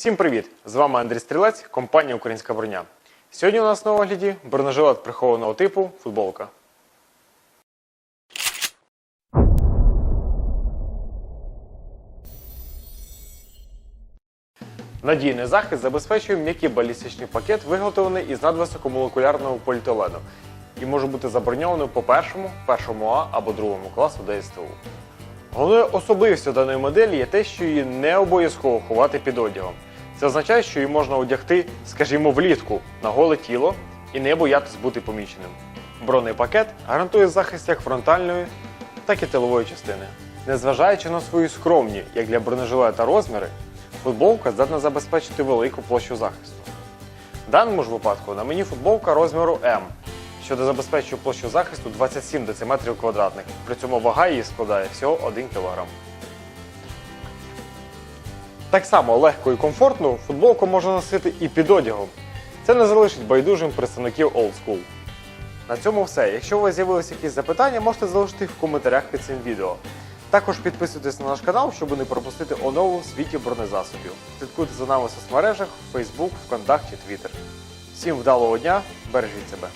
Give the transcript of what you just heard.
Всім привіт! З вами Андрій Стрілець, компанія Українська броня. Сьогодні у нас на огляді бронежилет прихованого типу футболка. Надійний захист забезпечує м'який балістичний пакет, виготовлений із надвисокомолекулярного поліетилену і може бути заброньований по першому, першому А або другому класу ДСТУ. Головною особливістю даної моделі є те, що її не обов'язково ховати під одягом. Це означає, що її можна одягти, скажімо, влітку на голе тіло і не боятись бути поміченим. Бронепакет гарантує захист як фронтальної, так і тилової частини. Незважаючи на свої скромні, як для бронежилета розміри, футболка здатна забезпечити велику площу захисту. В даному ж випадку на мені футболка розміру М, що забезпечує площу захисту 27 дециметрів квадратних. При цьому вага її складає всього 1 кг. Так само легко і комфортно футболку можна носити і під одягом. Це не залишить байдужим представників Old School. На цьому все. Якщо у вас з'явилися якісь запитання, можете залишити їх в коментарях під цим відео. Також підписуйтесь на наш канал, щоб не пропустити онову в світі бронезасобів. Слідкуйте за нами в соцмережах Facebook, ВКонтакті, Twitter. Всім вдалого дня, бережіть себе!